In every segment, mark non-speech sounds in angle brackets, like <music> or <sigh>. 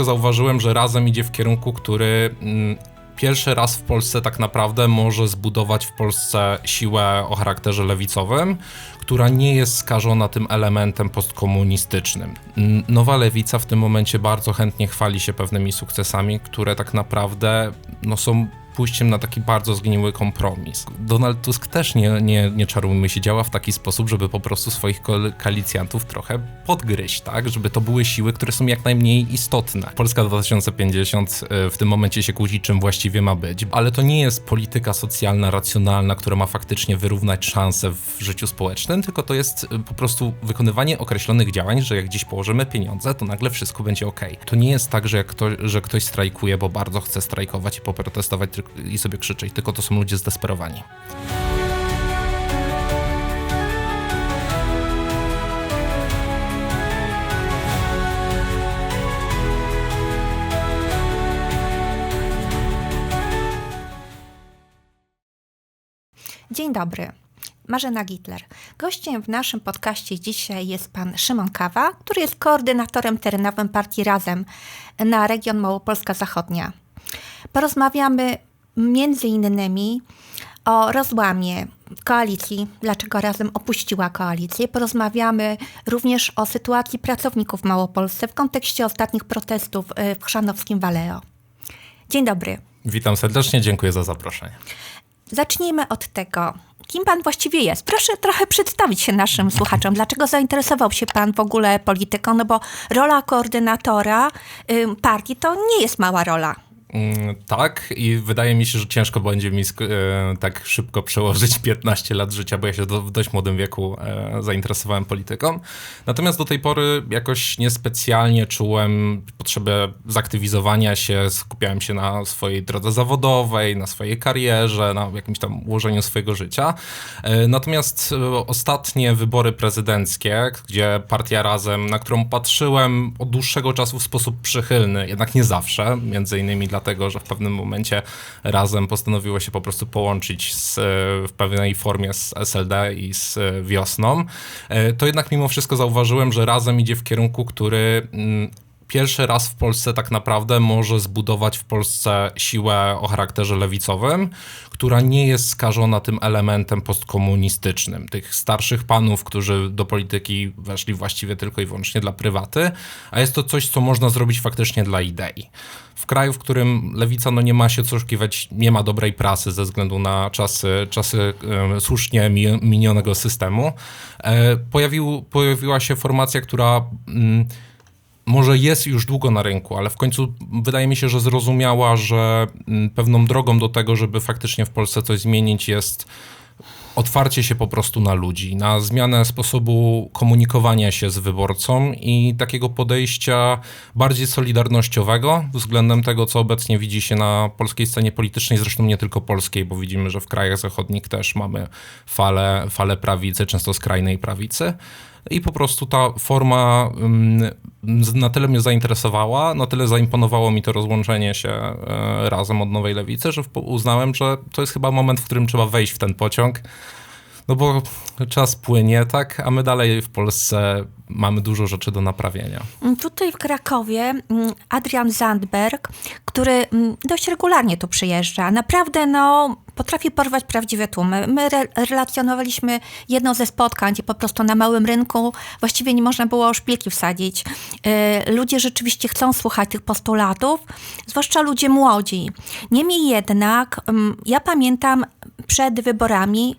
Zauważyłem, że razem idzie w kierunku, który mm, pierwszy raz w Polsce tak naprawdę może zbudować w Polsce siłę o charakterze lewicowym, która nie jest skażona tym elementem postkomunistycznym. Nowa lewica w tym momencie bardzo chętnie chwali się pewnymi sukcesami, które tak naprawdę no, są pójściem na taki bardzo zgniły kompromis. Donald Tusk też nie, nie, nie czarujmy się, działa w taki sposób, żeby po prostu swoich koalicjantów trochę podgryźć, tak? Żeby to były siły, które są jak najmniej istotne. Polska 2050 y, w tym momencie się kłóci, czym właściwie ma być, ale to nie jest polityka socjalna, racjonalna, która ma faktycznie wyrównać szanse w życiu społecznym, tylko to jest y, po prostu wykonywanie określonych działań, że jak gdzieś położymy pieniądze, to nagle wszystko będzie ok. To nie jest tak, że, jak kto, że ktoś strajkuje, bo bardzo chce strajkować i poprotestować tylko- i sobie krzyczeć, tylko to są ludzie zdesperowani. Dzień dobry. Marzena Gitler. Gościem w naszym podcaście dzisiaj jest pan Szymon Kawa, który jest koordynatorem terenowym partii Razem na region Małopolska Zachodnia. Porozmawiamy między innymi o rozłamie koalicji, dlaczego Razem opuściła koalicję. Porozmawiamy również o sytuacji pracowników w Małopolsce w kontekście ostatnich protestów y, w Chrzanowskim Waleo. Dzień dobry. Witam serdecznie, dziękuję za zaproszenie. Zacznijmy od tego, kim pan właściwie jest. Proszę trochę przedstawić się naszym słuchaczom. Dlaczego zainteresował się pan w ogóle polityką? No bo rola koordynatora ym, partii to nie jest mała rola. Mm, Tak, i wydaje mi się, że ciężko będzie mi e, tak szybko przełożyć 15 lat życia, bo ja się w dość młodym wieku e, zainteresowałem polityką. Natomiast do tej pory jakoś niespecjalnie czułem potrzebę zaktywizowania się, skupiałem się na swojej drodze zawodowej, na swojej karierze, na jakimś tam ułożeniu swojego życia. E, Natomiast ostatnie wybory prezydenckie, gdzie partia Razem, na którą patrzyłem od dłuższego czasu w sposób przychylny, jednak nie zawsze, między innymi dlatego, że w pewnym momencie Razem postanowiło się po prostu połączyć z, e, w pewnej formie z SLD i z e, Wiosną, e, to jednak mimo wszystko zauważyłem, że Razem idzie w kierunku, który mm, pierwszy raz w Polsce tak naprawdę może zbudować w Polsce siłę o charakterze lewicowym, która nie jest skażona tym elementem postkomunistycznym. Tych starszych panów, którzy do polityki weszli właściwie tylko i wyłącznie dla prywaty, a jest to coś, co można zrobić faktycznie dla idei. W kraju, w którym lewica no, nie ma się co oszukiwać, nie ma dobrej prasy ze względu na czasy, czasy e, słusznie mi- minionego systemu, e, pojawił, pojawiła się formacja, która... Mm, może jest już długo na rynku, ale w końcu wydaje mi się, że zrozumiała, że mm, pewną drogą do tego, żeby faktycznie w Polsce coś zmienić, jest otwarcie się po prostu na ludzi, na zmianę sposobu komunikowania się z wyborcą i takiego podejścia bardziej solidarnościowego względem tego, co obecnie widzi się na polskiej scenie politycznej, zresztą nie tylko polskiej, bo widzimy, że w krajach zachodnich też mamy falę, falę prawicy, często skrajnej prawicy. I po prostu ta forma z- na tyle mnie zainteresowała, na tyle zaimponowało mi to rozłączenie się e, razem od Nowej Lewicy, że uznałem, że to jest chyba moment, w którym trzeba wejść w ten pociąg. No bo czas płynie, tak, a my dalej w Polsce mamy dużo rzeczy do naprawienia. Mm, Tutaj w Krakowie mm, Adrian Zandberg, który mm, dość regularnie tu przyjeżdża, naprawdę no, potrafi porwać prawdziwe tłumy. My re relacjonowaliśmy jedno ze spotkań, gdzie po prostu na małym rynku właściwie nie można było szpilki wsadzić. Y, ludzie rzeczywiście chcą słuchać tych postulatów, zwłaszcza ludzie młodzi. Niemniej jednak, mm, ja pamiętam przed wyborami,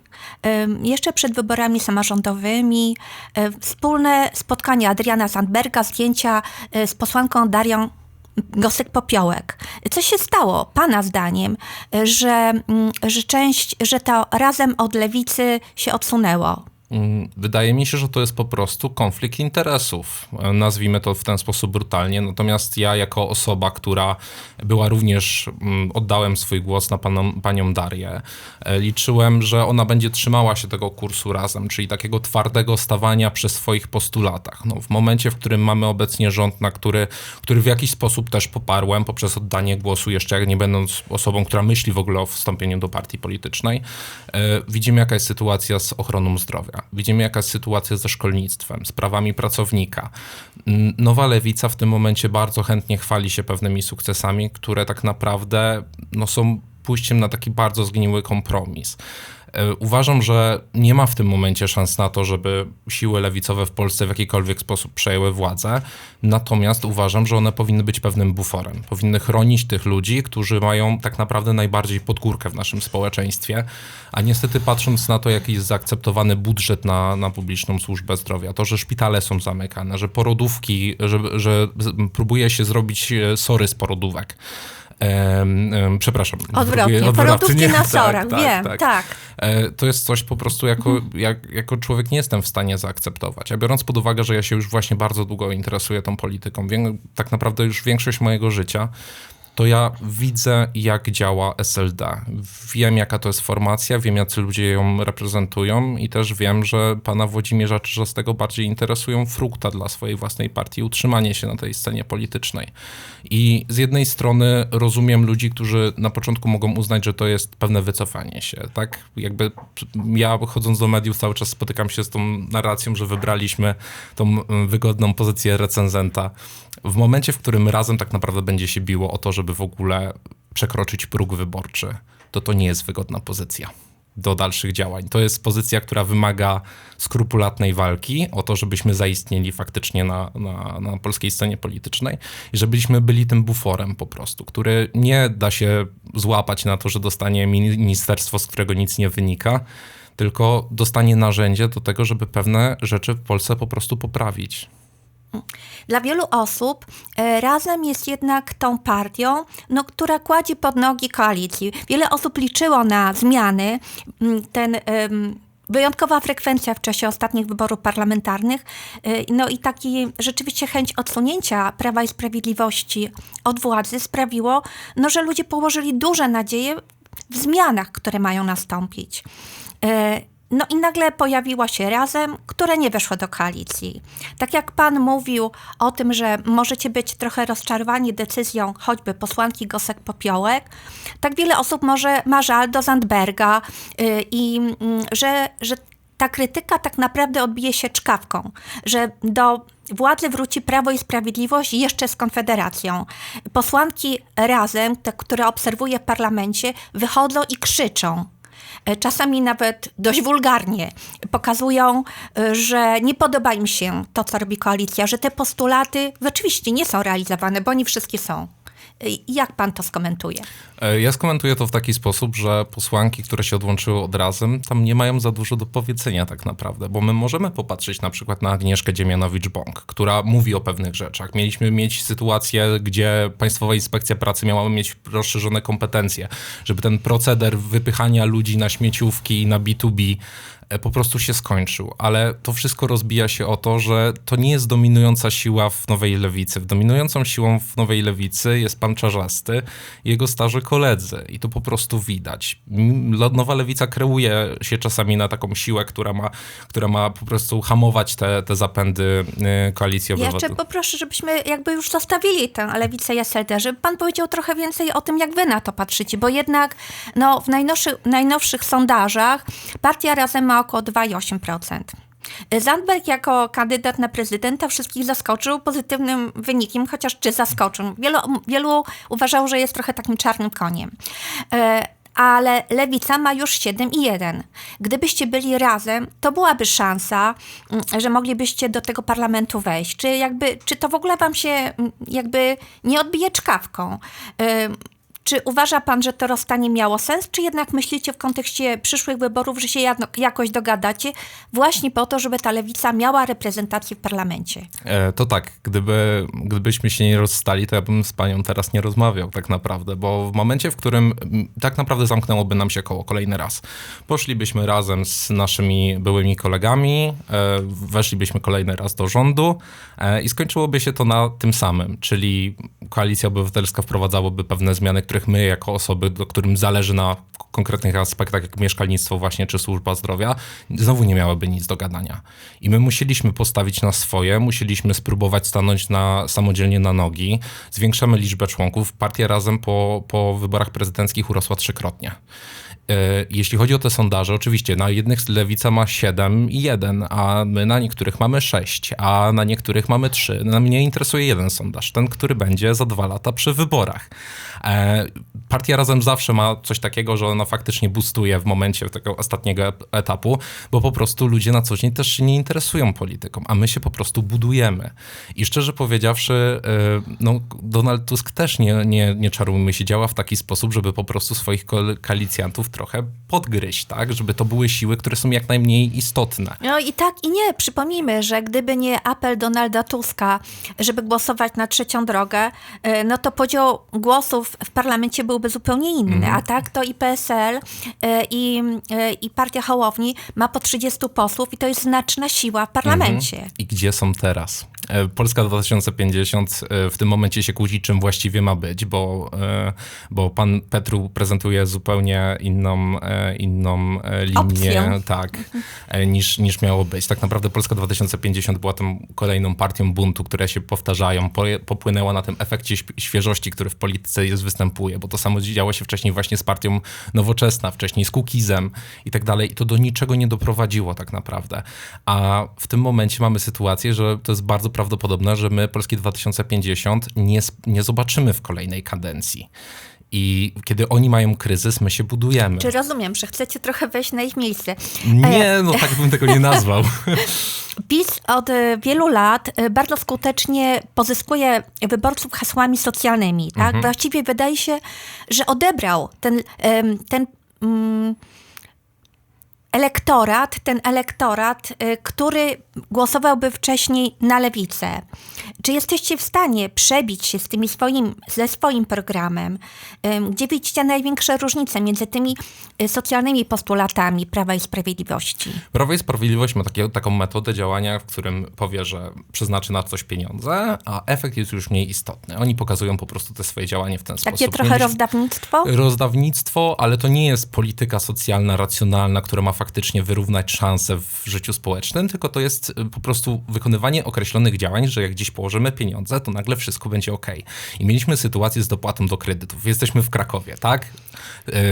jeszcze przed wyborami samorządowymi, y, wspólne spotkanie Adriana Sandberga, zdjęcia y, z posłanką Darią Gosek-Popiołek. Co się stało, Pana zdaniem, że, mm, że część, że to razem od lewicy się odsunęło? Mm, Wydaje mi się, że to jest po prostu konflikt interesów. E, Nazwijmy to w ten sposób brutalnie. Natomiast ja, jako osoba, która była również, mm, oddałem swój głos na paną, panią Darię, e, liczyłem, że ona będzie trzymała się tego kursu razem, czyli takiego twardego stawania przy swoich postulatach. No, w momencie, w którym mamy obecnie rząd, na który, który w jakiś sposób też poparłem poprzez oddanie głosu, jeszcze jak nie będąc osobą, która myśli w ogóle o wstąpieniu do partii politycznej, e, widzimy, jaka jest sytuacja z ochroną zdrowia. Zdrowia. Widzimy, jaka jest sytuacja ze szkolnictwem, z prawami pracownika. Nowa lewica w tym momencie bardzo chętnie chwali się pewnymi sukcesami, które tak naprawdę no, są pójściem na taki bardzo zgniły kompromis. E, Uważam, że nie ma w tym momencie szans na to, żeby siły lewicowe w Polsce w jakikolwiek sposób przejęły władzę. Natomiast uważam, że one powinny być pewnym buforem. Powinny chronić tych ludzi, którzy mają tak naprawdę najbardziej podgórkę w naszym społeczeństwie. A niestety patrząc na to, jaki jest zaakceptowany budżet na, na publiczną służbę zdrowia, to, że szpitale są zamykane, że porodówki, że, że próbuje się zrobić e, sory z porodówek. Przepraszam. Odwrotnie, porodówki na <laughs> sorach, wiem, tak. E, To jest coś po prostu jako, jak, jako człowiek nie jestem w stanie zaakceptować. A biorąc pod uwagę, że ja się już właśnie bardzo długo interesuję tą polityką, tak naprawdę już większość mojego życia, to ja widzę, jak działa SLD. Wiem, jaka to jest formacja, wiem, jacy ludzie ją reprezentują i też wiem, że pana Włodzimierza Czyżastego bardziej interesują frukta dla swojej własnej partii, utrzymanie się na tej scenie politycznej. I z jednej strony rozumiem ludzi, którzy na początku mogą uznać, że to jest pewne wycofanie się, tak? Jakby ja chodząc do mediów cały czas spotykam się z tą narracją, że wybraliśmy tą mm, wygodną pozycję recenzenta. W momencie, w którym razem tak naprawdę będzie się biło o to, żeby w ogóle przekroczyć próg wyborczy, to to nie jest wygodna pozycja do dalszych działań. To jest pozycja, która wymaga skrupulatnej walki o to, żebyśmy zaistnieli faktycznie na, na, na polskiej scenie politycznej i żebyśmy byli tym buforem po prostu, który nie da się złapać na to, że dostanie ministerstwo, z którego nic nie wynika, tylko dostanie narzędzie do tego, żeby pewne rzeczy w Polsce po prostu poprawić. Dla wielu osób e, razem jest jednak tą partią, no, która kładzie pod nogi koalicji. Wiele osób liczyło na zmiany. Mm, Ten em, wyjątkowa frekwencja w czasie ostatnich wyborów parlamentarnych, e, no i taki rzeczywiście chęć odsunięcia Prawa i Sprawiedliwości od władzy sprawiło, no, że ludzie położyli duże nadzieje w zmianach, które mają nastąpić. No i nagle pojawiła się razem, które nie weszło do koalicji. Tak jak pan mówił o tym, że możecie być trochę rozczarowani decyzją choćby posłanki Gosek-Popiołek, tak wiele osób może ma żal do Zandberga y, i mm, że, że ta krytyka tak naprawdę odbije się czkawką, że do władzy wróci Prawo i Sprawiedliwość jeszcze z Konfederacją. Posłanki razem, te, które obserwuję w parlamencie, wychodzą i krzyczą. E, Czasami nawet dość wulgarnie pokazują, e, że nie podoba im się to, co robi koalicja, że te postulaty rzeczywiście nie są realizowane, bo nie wszystkie są. Jak pan to skomentuje? E, Ja skomentuję to w taki sposób, że posłanki, które się odłączyły od razem, tam nie mają za dużo do powiedzenia tak naprawdę, bo my możemy popatrzeć na przykład na Agnieszkę Dziemianowicz-Bąk, która mówi o pewnych rzeczach. Mieliśmy mieć sytuację, gdzie Państwowa Inspekcja Pracy miała mieć rozszerzone kompetencje, żeby ten proceder wypychania ludzi na śmieciówki i na B2B e, po prostu się skończył, ale to wszystko rozbija się o to, że to nie jest dominująca siła w Nowej Lewicy. Dominującą siłą w Nowej Lewicy jest pan Czarzasty i jego starzy koledzy i to po prostu widać. Nowa Lewica kreuje się czasami na taką siłę, która ma, która ma po prostu hamować te, te zapędy y, koalicji Ja jeszcze obywatelskiej. poproszę, żebyśmy jakby już zostawili tę lewicę i SLD, żeby pan powiedział trochę więcej o tym, jak wy na to patrzycie, bo jednak no, w najnowszych, najnowszych sondażach partia razem ma około 2,8%. Zandberg jako kandydat na prezydenta wszystkich zaskoczył pozytywnym wynikiem, chociaż czy zaskoczył? Wielu, wielu uważało, że jest trochę takim czarnym koniem. E, ale Lewica ma już 7,1. Gdybyście byli razem, to byłaby szansa, mm, że moglibyście do tego parlamentu wejść. Czy, jakby, czy to w ogóle wam się mm, jakby nie odbije czkawką? Czy uważa pan, że to rozstanie miało sens, czy jednak myślicie w kontekście przyszłych wyborów, że się jakoś dogadacie właśnie po to, żeby ta lewica miała reprezentację w parlamencie? E, To tak, gdyby, gdybyśmy się nie rozstali, to ja bym z panią teraz nie rozmawiał tak naprawdę, bo w momencie, w którym tak naprawdę zamknęłoby nam się koło kolejny raz, poszlibyśmy razem z naszymi byłymi kolegami, e, weszlibyśmy kolejny raz do rządu e, i skończyłoby się to na tym samym, czyli Koalicja Obywatelska wprowadzałaby pewne zmiany, których my jako osoby, do którym zależy na konkretnych aspektach, jak mieszkalnictwo właśnie, czy służba zdrowia, znowu nie miałyby nic do gadania. I my musieliśmy postawić na swoje, musieliśmy spróbować stanąć na, samodzielnie na nogi. Zwiększamy liczbę członków. Partia razem po, po wyborach prezydenckich urosła trzykrotnie. Jeśli chodzi o te sondaże, oczywiście na jednych lewica ma 7 i 1, a my na niektórych mamy 6, a na niektórych mamy 3. Na mnie interesuje jeden sondaż, ten, który będzie za dwa lata przy wyborach. E, partia Razem zawsze ma coś takiego, że ona faktycznie boostuje w momencie tego ostatniego etapu, bo po prostu ludzie na co dzień też się nie interesują polityką, a my się po prostu budujemy. I szczerze powiedziawszy, e, no, Donald Tusk też nie, nie, nie czarujmy się, działa w taki sposób, żeby po prostu swoich koalicjantów trochę podgryźć, tak? Żeby to były siły, które są jak najmniej istotne. No i tak i nie. Przypomnijmy, że gdyby nie apel Donalda Tuska, żeby głosować na trzecią drogę, e, no to podział głosów w parlamencie byłby zupełnie inny. Mm. A tak to i PSL e, i, e, i Partia Hołowni ma po 30 posłów i to jest znaczna siła w parlamencie. Mm. I gdzie są teraz? E, Polska 2050 e, w tym momencie się kłóci, czym właściwie ma być, bo, e, bo pan Petru prezentuje zupełnie inną, inną linię Opcję. tak, niż, niż miało być. Tak naprawdę Polska 2050 była tą kolejną partią buntu, które się powtarzają, popłynęła na tym efekcie świeżości, który w polityce jest, występuje, bo to samo działo się wcześniej właśnie z partią Nowoczesna, wcześniej z Kukizem i tak dalej i to do niczego nie doprowadziło tak naprawdę. A w tym momencie mamy sytuację, że to jest bardzo prawdopodobne, że my Polskie 2050 nie, nie zobaczymy w kolejnej kadencji. I kiedy oni mają kryzys, my się budujemy. Czy rozumiem, że chcecie trochę wejść na ich miejsce? Nie, no tak bym tego nie nazwał. <laughs> PiS od e, wielu lat e, bardzo skutecznie pozyskuje wyborców hasłami socjalnymi. Tak? Mhm. Właściwie wydaje się, że odebrał ten, ten mm, elektorat, ten elektorat, który głosowałby wcześniej na lewicę. Czy jesteście w stanie przebić się z tymi swoim, ze swoim programem? Gdzie widzicie największe różnice między tymi y, socjalnymi postulatami Prawa i Sprawiedliwości? Prawo i Sprawiedliwość ma takie, taką metodę działania, w którym powie, że przeznaczy na coś pieniądze, a efekt jest już mniej istotny. Oni pokazują po prostu te swoje działanie w ten takie sposób. Takie trochę rozdawnictwo? Rozdawnictwo, ale to nie jest polityka socjalna, racjonalna, która ma faktycznie wyrównać szanse w życiu społecznym, tylko to jest y, po prostu wykonywanie określonych działań, że jak gdzieś położymy pieniądze, to nagle wszystko będzie ok. I mieliśmy sytuację z dopłatą do kredytów. Jesteśmy w Krakowie, tak?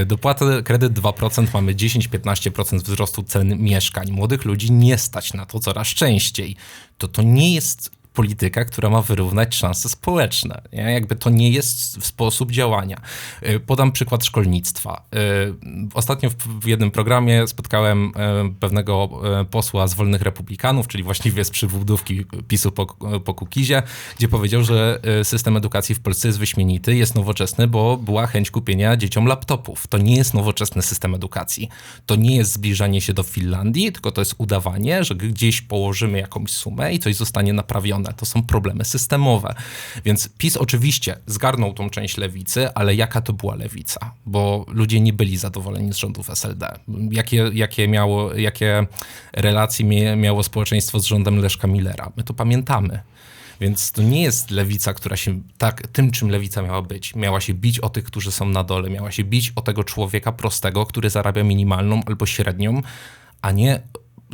Y, dopłatę kredyt 2%, mamy 10-15% wzrostu cen mieszkań. Młodych ludzi nie stać na to coraz częściej. To to nie jest polityka, która ma wyrównać szanse społeczne. Nie? Jakby to nie jest sposób działania. Y, podam przykład szkolnictwa. Y, ostatnio w jednym programie spotkałem y, pewnego posła z Wolnych Republikanów, czyli właściwie z przybudówki PiSu po, po Kukizie, gdzie powiedział, że system edukacji w Polsce jest wyśmienity, jest nowoczesny, bo była chęć kupienia dzieciom laptopów. To nie jest nowoczesny system edukacji. To nie jest zbliżanie się do Finlandii, tylko to jest udawanie, że gdzieś położymy jakąś sumę i coś zostanie naprawione to są problemy systemowe. Więc PiS oczywiście zgarnął tą część lewicy, ale jaka to była lewica? Bo ludzie nie byli zadowoleni z rządów SLD. Jakie, jakie, miało, jakie relacje miało społeczeństwo z rządem Leszka Millera? My to pamiętamy. Więc to nie jest lewica, która się tak, tym czym lewica miała być. Miała się bić o tych, którzy są na dole, miała się bić o tego człowieka prostego, który zarabia minimalną albo średnią, a nie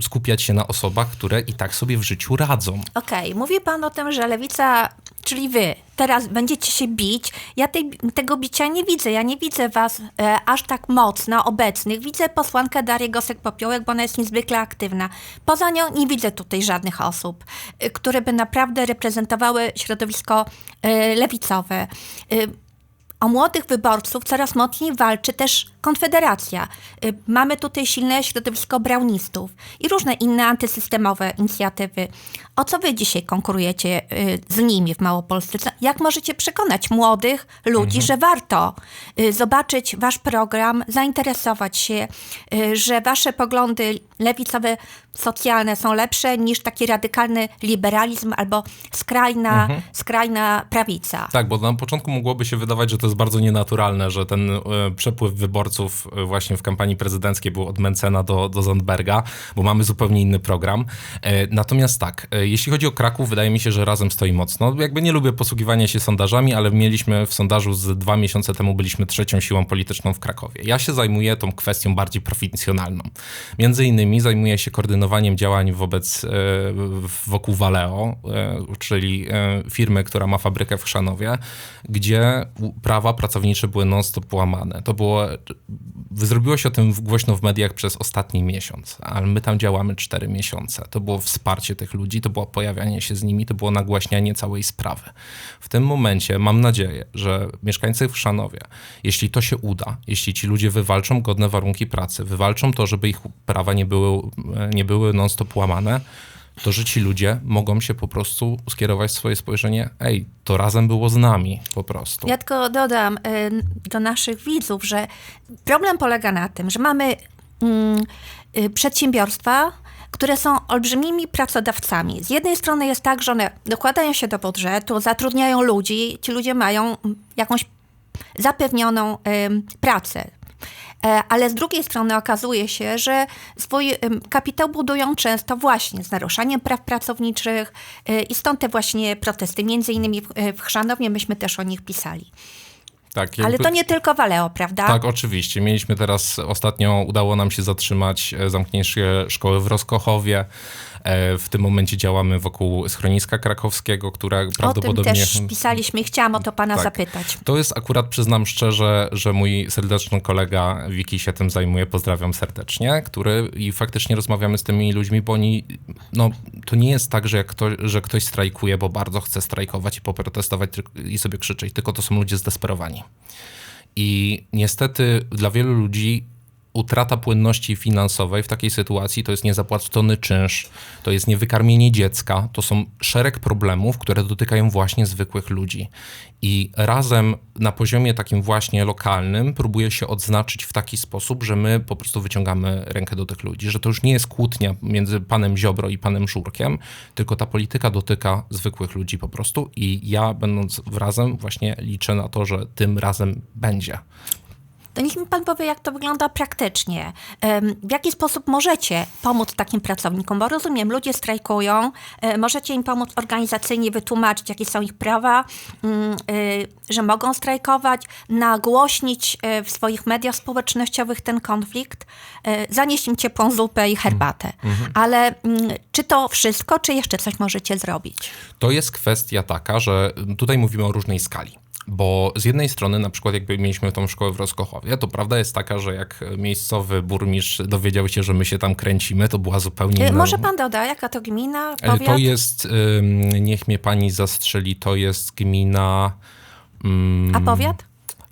skupiać się na osobach, które i tak sobie w życiu radzą. Okej, okay. mówi pan o tym, że lewica, czyli wy, teraz będziecie się bić. Ja tej, tego bicia nie widzę. Ja nie widzę was e, aż tak mocno obecnych. Widzę posłankę Darię Gosek-Popiołek, bo ona jest niezwykle aktywna. Poza nią nie widzę tutaj żadnych osób, e, które by naprawdę reprezentowały środowisko e, lewicowe. O młodych wyborców coraz mocniej walczy też Konfederacja. Y, mamy tutaj silne środowisko braunistów i różne inne antysystemowe inicjatywy. O co wy dzisiaj konkurujecie y, z nimi w Małopolsce? Jak możecie przekonać młodych ludzi, mhm. że warto y, zobaczyć wasz program, zainteresować się, że wasze poglądy lewicowe, socjalne są lepsze niż taki radykalny liberalizm albo skrajna, mhm. skrajna prawica? Tak, bo na początku mogłoby się wydawać, że to jest bardzo nienaturalne, że ten e, przepływ wyborców e, właśnie w kampanii prezydenckiej był od Mencena do, do Zandberga, bo mamy zupełnie inny program. E, natomiast tak, jeśli chodzi o Kraków, wydaje mi się, że razem stoi mocno. Jakby nie lubię posługiwania się sondażami, ale mieliśmy w sondażu z dwa miesiące temu byliśmy trzecią siłą polityczną w Krakowie. Ja się zajmuję tą kwestią bardziej profincjonalną. Między innymi innymi zajmuję się koordynowaniem działań wobec, e, wokół Valeo, e, czyli e, firmy, która ma fabrykę w Chrzanowie, gdzie prawa pracownicze były non-stop łamane. To było, zrobiło się o tym głośno w mediach przez ostatni miesiąc, ale my tam działamy cztery miesiące. To było wsparcie tych ludzi, to było pojawianie się z nimi, to było nagłaśnianie całej sprawy. W tym momencie mam nadzieję, że mieszkańcy w Chrzanowie, jeśli to się uda, jeśli ci ludzie wywalczą godne warunki pracy, wywalczą to, żeby ich prawa nie były, nie były non-stop łamane, to że ci ludzie mogą się po prostu skierować swoje spojrzenie, ej, to razem było z nami po prostu. Ja tylko dodam y, do naszych widzów, że problem polega na tym, że mamy mm, y, przedsiębiorstwa, które są olbrzymimi pracodawcami. Z jednej strony jest tak, że one dokładają się do budżetu, zatrudniają ludzi, ci ludzie mają mm, jakąś zapewnioną ym, pracę. E, Ale z drugiej strony okazuje się, że swój kapitał budują często właśnie z naruszaniem praw pracowniczych y, i stąd te właśnie protesty. Między innymi w, w Chrzanowie myśmy też o nich pisali. Tak, Ale jakby- to nie tylko Valeo, prawda? Tak, oczywiście. Mieliśmy teraz, ostatnio udało nam się zatrzymać e, zamknięcie szkoły w Roskochowie. E, W tym momencie działamy wokół schroniska krakowskiego, które o tym prawdopodobnie... też pisaliśmy i chciałam o to pana Tak. zapytać. To jest akurat, przyznam szczerze, że mój serdeczny kolega Wiki się tym zajmuje, pozdrawiam serdecznie, który i faktycznie rozmawiamy z tymi ludźmi, bo oni, no to nie jest tak, że, jak że ktoś strajkuje, bo bardzo chce strajkować i poprotestować i sobie krzyczeć, tylko to są ludzie zdesperowani. I niestety dla wielu ludzi utrata płynności finansowej w takiej sytuacji to jest niezapłacony czynsz, to jest niewykarmienie dziecka, to są szereg problemów, które dotykają właśnie zwykłych ludzi. I razem na poziomie takim właśnie lokalnym próbuje się odznaczyć w taki sposób, że my po prostu wyciągamy rękę do tych ludzi, że to już nie jest kłótnia między panem Ziobro i panem Żurkiem, tylko ta polityka dotyka zwykłych ludzi po prostu i ja będąc razem właśnie liczę na to, że tym razem będzie. To niech mi pan powie, jak to wygląda praktycznie. W jaki sposób możecie pomóc takim pracownikom? Bo rozumiem, ludzie strajkują, e, możecie im pomóc organizacyjnie wytłumaczyć, jakie są ich prawa, mm, y, że mogą strajkować, nagłośnić e, w swoich mediach społecznościowych ten konflikt, e, zanieść im ciepłą zupę i herbatę. Ale mm, czy to wszystko, czy jeszcze coś możecie zrobić? To jest kwestia taka, że tutaj mówimy o różnej skali. Bo z jednej strony, na przykład, jakby mieliśmy tą szkołę w Roskochowie, to prawda jest taka, że jak miejscowy burmistrz dowiedział się, że my się tam kręcimy, to była zupełnie E, inna. Może pan doda, jaka to gmina, E, powiat? To jest, niech mnie pani zastrzeli, to jest gmina. ym, A powiat?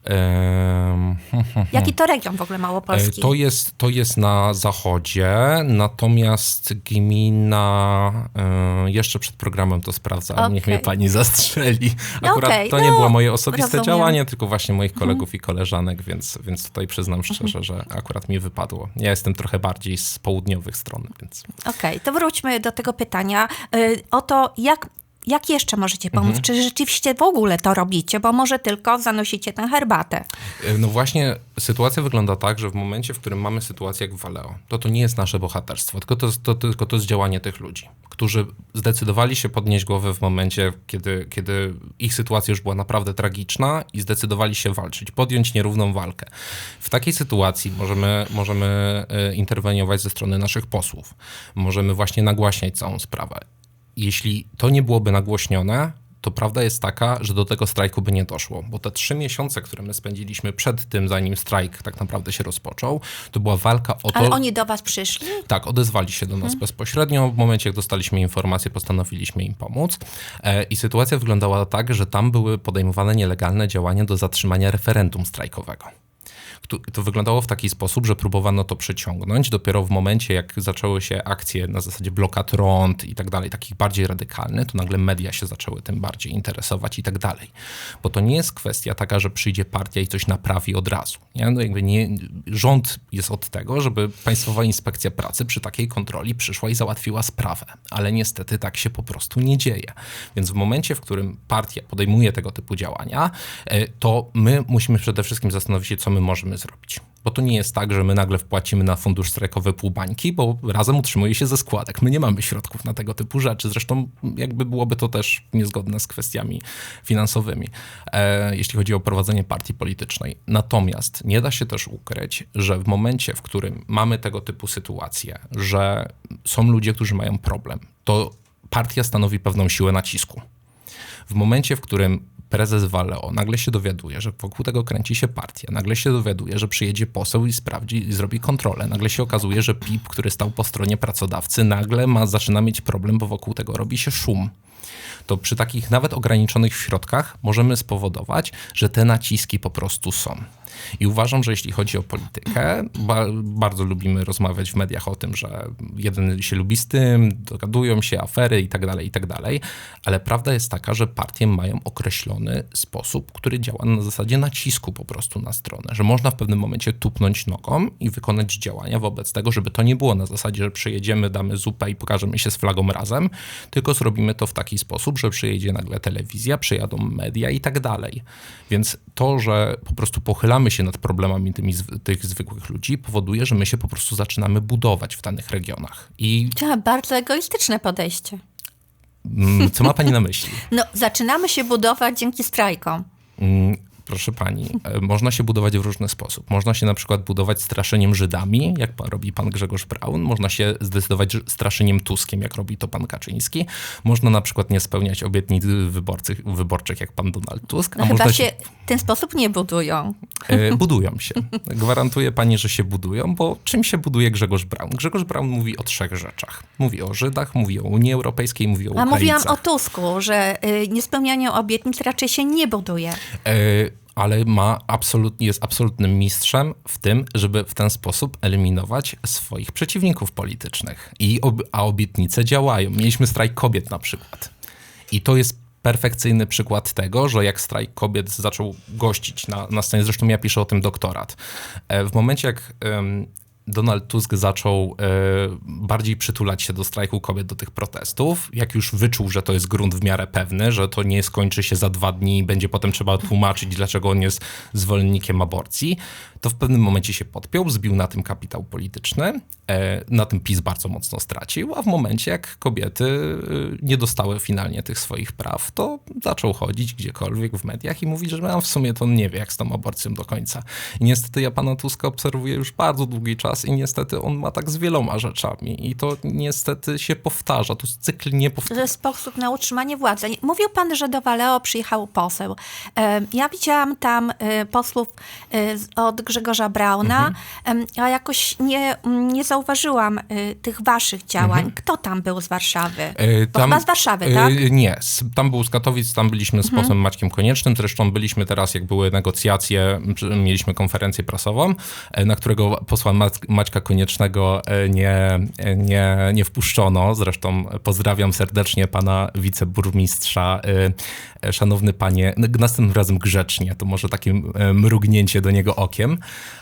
<laughs> Jaki to region w ogóle E, małopolski? To jest, to jest na zachodzie, natomiast gmina, e, jeszcze przed programem to sprawdzałem, niech Okej. mnie pani zastrzeli. No Akurat okej, to nie no, było moje osobiste rozumiem. działanie, tylko właśnie moich kolegów i koleżanek, więc, więc tutaj przyznam szczerze, że akurat mi wypadło. Ja jestem trochę bardziej z południowych stron, więc... Okej, to wróćmy do tego pytania y, o to, jak, jak jeszcze możecie pomóc? Mhm. Czy rzeczywiście w ogóle to robicie, bo może tylko zanosicie tę herbatę? E, No właśnie, sytuacja wygląda tak, że w momencie, w którym mamy sytuację jak w Valeo, to to nie jest nasze bohaterstwo, tylko to, jest- to, tylko to jest działanie tych ludzi, którzy zdecydowali się podnieść głowę w momencie, kiedy, kiedy ich sytuacja już była naprawdę tragiczna i zdecydowali się walczyć, podjąć nierówną walkę. W takiej sytuacji możemy, możemy e, interweniować ze strony naszych posłów, możemy właśnie nagłaśniać całą sprawę. Jeśli to nie byłoby nagłośnione, to prawda jest taka, że do tego strajku by nie doszło, bo te trzy miesiące, które my spędziliśmy przed tym, zanim strajk tak naprawdę się rozpoczął, to była walka o to... Ale oni do was przyszli? Tak, odezwali się do nas bezpośrednio. W momencie, jak dostaliśmy informację, postanowiliśmy im pomóc. E, I sytuacja wyglądała tak, że tam były podejmowane nielegalne działania do zatrzymania referendum strajkowego. To wyglądało w taki sposób, że próbowano to przyciągnąć. Dopiero w momencie, jak zaczęły się akcje na zasadzie blokad rąd i tak dalej, takich bardziej radykalnych, to nagle media się zaczęły tym bardziej interesować i tak dalej. Bo to nie jest kwestia taka, że przyjdzie partia i coś naprawi od razu. Nie? No jakby nie, rząd jest od tego, żeby Państwowa Inspekcja Pracy przy takiej kontroli przyszła i załatwiła sprawę. Ale niestety tak się po prostu nie dzieje. Więc w momencie, w którym partia podejmuje tego typu działania, e, to my musimy przede wszystkim zastanowić się, co my możemy możemy zrobić. Bo to nie jest tak, że my nagle wpłacimy na fundusz strajkowy pół bańki, bo razem utrzymuje się ze składek. My nie mamy środków na tego typu rzeczy. Zresztą jakby byłoby to też niezgodne z kwestiami finansowymi, e, jeśli chodzi o prowadzenie partii politycznej. Natomiast nie da się też ukryć, że w momencie, w którym mamy tego typu sytuacje, że są ludzie, którzy mają problem, to partia stanowi pewną siłę nacisku. W momencie, w którym prezes Waleo nagle się dowiaduje, że wokół tego kręci się partia, nagle się dowiaduje, że przyjedzie poseł i sprawdzi, i zrobi kontrolę, nagle się okazuje, że PIP, który stał po stronie pracodawcy, nagle ma, zaczyna mieć problem, bo wokół tego robi się szum. To przy takich nawet ograniczonych środkach możemy spowodować, że te naciski po prostu są. I uważam, że jeśli chodzi o politykę, ba bardzo lubimy rozmawiać w mediach o tym, że jeden się lubi z tym, dogadują się afery i tak dalej, i tak dalej, ale prawda jest taka, że partie mają określony sposób, który działa na zasadzie nacisku po prostu na stronę, że można w pewnym momencie tupnąć nogą i wykonać działania wobec tego, żeby to nie było na zasadzie, że przyjedziemy, damy zupę i pokażemy się z flagą razem, tylko zrobimy to w taki sposób, że przyjedzie nagle telewizja, przyjadą media i tak dalej. Więc to, że po prostu pochylamy się nad problemami tymi, tych zwykłych ludzi, powoduje, że my się po prostu zaczynamy budować w danych regionach. I To bardzo egoistyczne podejście. mm, co ma pani na myśli? <laughs> No, zaczynamy się budować dzięki strajkom. Proszę pani, e, można się budować w różny sposób. Można się na przykład budować straszeniem Żydami, jak robi pan Grzegorz Braun. Można się zdecydować straszeniem Tuskiem, jak robi to pan Kaczyński. Można na przykład nie spełniać obietnic wyborczych, wyborczych, jak pan Donald Tusk. No A chyba można się w ten sposób nie budują. E, budują się. Gwarantuję pani, że się budują, bo czym się buduje Grzegorz Braun? Grzegorz Braun mówi o trzech rzeczach. Mówi o Żydach, mówi o Unii Europejskiej, mówi o A mówiłam Ukraińcach. o Tusku, że y, niespełnianie obietnic raczej się nie buduje. Ale ma jest absolutnym mistrzem w tym, żeby w ten sposób eliminować swoich przeciwników politycznych. I ob, a obietnice działają. Mieliśmy strajk kobiet na przykład. I to jest perfekcyjny przykład tego, że jak strajk kobiet zaczął gościć na, na scenie, zresztą ja piszę o tym doktorat, e, w momencie jak Donald Tusk zaczął e, bardziej przytulać się do strajku kobiet, do tych protestów, jak już wyczuł, że to jest grunt w miarę pewny, że to nie skończy się za dwa dni i będzie potem trzeba tłumaczyć, dlaczego on jest zwolennikiem aborcji, to w pewnym momencie się podpiął, zbił na tym kapitał polityczny, e, na tym PiS bardzo mocno stracił, a w momencie jak kobiety e, nie dostały finalnie tych swoich praw, to zaczął chodzić gdziekolwiek w mediach i mówić, że a w sumie to on nie wie, jak z tą aborcją do końca. I niestety ja pana Tuska obserwuję już bardzo długi czas i niestety on ma tak z wieloma rzeczami i to niestety się powtarza, to jest cykl nie To jest sposób na utrzymanie władzy. Mówił pan, że do Waleo przyjechał poseł. E, Ja widziałam tam posłów od Grzegorza Brauna, em, a jakoś nie, nie zauważyłam e, tych waszych działań. Kto tam był z Warszawy? E, Bo chyba z Warszawy, tak? e, Nie, tam był z Katowic, tam byliśmy z posłem Maćkiem Koniecznym, zresztą byliśmy teraz, jak były negocjacje, mieliśmy konferencję prasową, e, na którego posła Maćka Koniecznego e, nie, e, nie, nie wpuszczono, zresztą pozdrawiam serdecznie pana wiceburmistrza, e, e, szanowny panie, następnym razem grzecznie, to może takie e, mrugnięcie do niego okiem.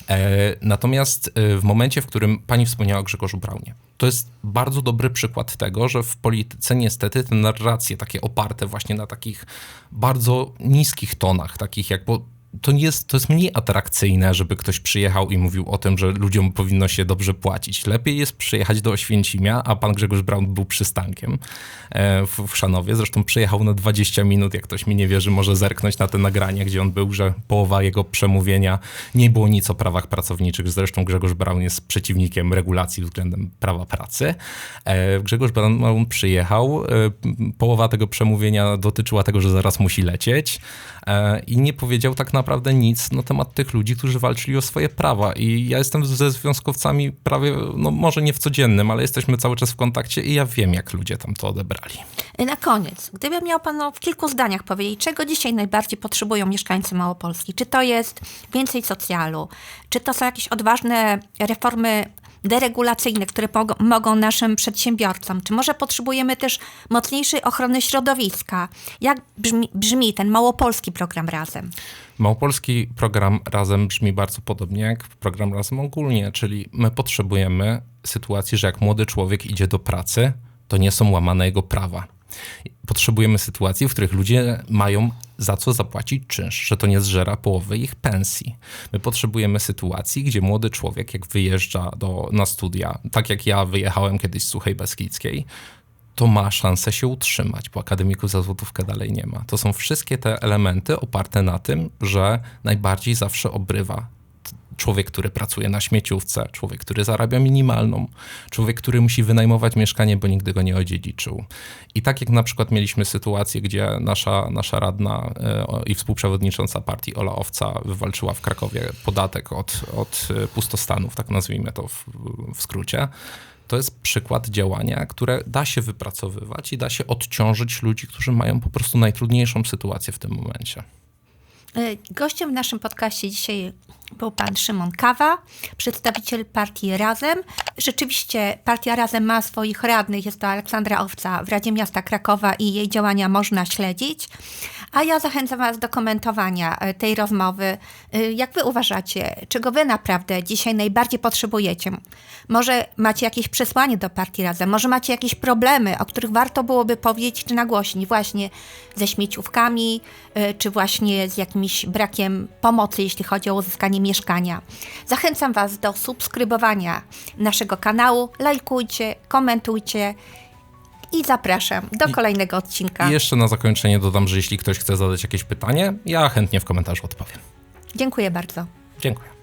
E, Natomiast e, w momencie, w którym pani wspomniała o Grzegorzu Braunie, to jest bardzo dobry przykład tego, że w polityce niestety te narracje takie oparte właśnie na takich bardzo niskich tonach, takich jak, bo to, nie jest, to jest mniej atrakcyjne, żeby ktoś przyjechał i mówił o tym, że ludziom powinno się dobrze płacić. Lepiej jest przyjechać do Oświęcimia, a pan Grzegorz Braun był przystankiem e, w, w Szanowie. Zresztą przyjechał na 20 minut, jak ktoś mi nie wierzy, może zerknąć na te nagrania, gdzie on był, że połowa jego przemówienia nie było nic o prawach pracowniczych. Zresztą Grzegorz Braun jest przeciwnikiem regulacji względem prawa pracy. E, Grzegorz Braun przyjechał, e, połowa tego przemówienia dotyczyła tego, że zaraz musi lecieć i nie powiedział tak naprawdę nic na temat tych ludzi, którzy walczyli o swoje prawa. I ja jestem ze związkowcami prawie, no może nie w codziennym, ale jesteśmy cały czas w kontakcie i ja wiem, jak ludzie tam to odebrali. Na koniec, gdyby miał pan w kilku zdaniach powiedzieć, czego dzisiaj najbardziej potrzebują mieszkańcy Małopolski? Czy to jest więcej socjalu? Czy to są jakieś odważne reformy deregulacyjne, które mogą naszym przedsiębiorcom? Czy może potrzebujemy też mocniejszej ochrony środowiska? Jak brzmi, brzmi ten małopolski program Razem? Małopolski program Razem brzmi bardzo podobnie jak program Razem ogólnie, czyli my potrzebujemy sytuacji, że jak młody człowiek idzie do pracy, to nie są łamane jego prawa. Potrzebujemy sytuacji, w których ludzie mają za co zapłacić czynsz, że to nie zżera połowy ich pensji. My potrzebujemy sytuacji, gdzie młody człowiek, jak wyjeżdża do, na studia, tak jak ja wyjechałem kiedyś z Suchej Beskidzkiej, to ma szansę się utrzymać, bo akademików za złotówkę dalej nie ma. To są wszystkie te elementy oparte na tym, że najbardziej zawsze obrywa człowiek, który pracuje na śmieciówce, człowiek, który zarabia minimalną, człowiek, który musi wynajmować mieszkanie, bo nigdy go nie odziedziczył. I tak jak na przykład mieliśmy sytuację, gdzie nasza, nasza radna e, i współprzewodnicząca partii Ola Owca wywalczyła w Krakowie podatek od, od pustostanów, tak nazwijmy to w, w skrócie, to jest przykład działania, które da się wypracowywać i da się odciążyć ludzi, którzy mają po prostu najtrudniejszą sytuację w tym momencie. Y, Gościem w naszym podcaście dzisiaj był pan Szymon Kawa, przedstawiciel partii Razem. Rzeczywiście partia Razem ma swoich radnych, jest to Aleksandra Owca w Radzie Miasta Krakowa i jej działania można śledzić. A ja zachęcam was do komentowania y, tej rozmowy. Y, Jak wy uważacie, czego wy naprawdę dzisiaj najbardziej potrzebujecie? Może macie jakieś przesłanie do partii Razem, może macie jakieś problemy, o których warto byłoby powiedzieć czy nagłośnić właśnie ze śmieciówkami, y, czy właśnie z jakimś brakiem pomocy, jeśli chodzi o uzyskanie mieszkania. Zachęcam Was do subskrybowania naszego kanału, lajkujcie, komentujcie i zapraszam do kolejnego odcinka. I jeszcze na zakończenie dodam, że jeśli ktoś chce zadać jakieś pytanie, ja chętnie w komentarzu odpowiem. Dziękuję bardzo. Dziękuję.